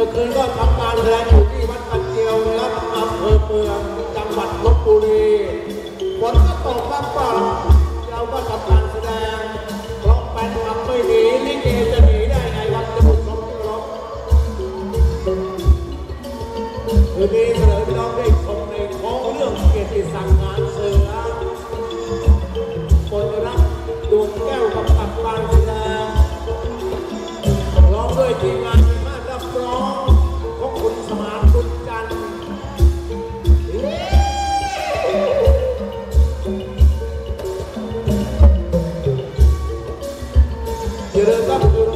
มื่อคืนก็ทำการแสดงอยู่ที่วัดปันเกียวนะครับอำเภอเมืองจังหวัดลบบุรีฝนก็ตกบ้างเป่าเราก็ทำการแสดงเพราะแฟนคลับไม่หนีนี่เกจะหนีได้ไงวันจะบุดสมที่รบคืนนี้ grande amor.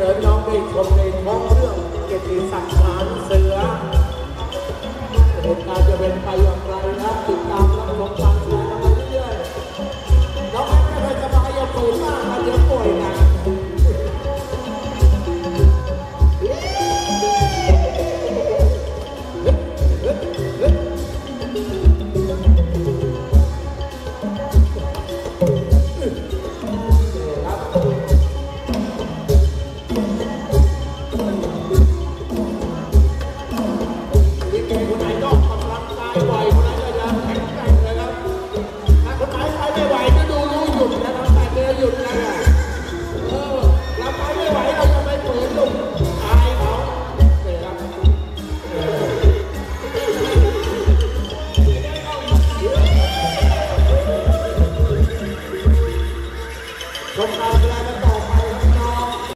เรีอน้องไปชมในท้องเรื่องเกียรติศักดิ์ฐานเสือเหตุการณ์จะเป็น ลงมาก็ได้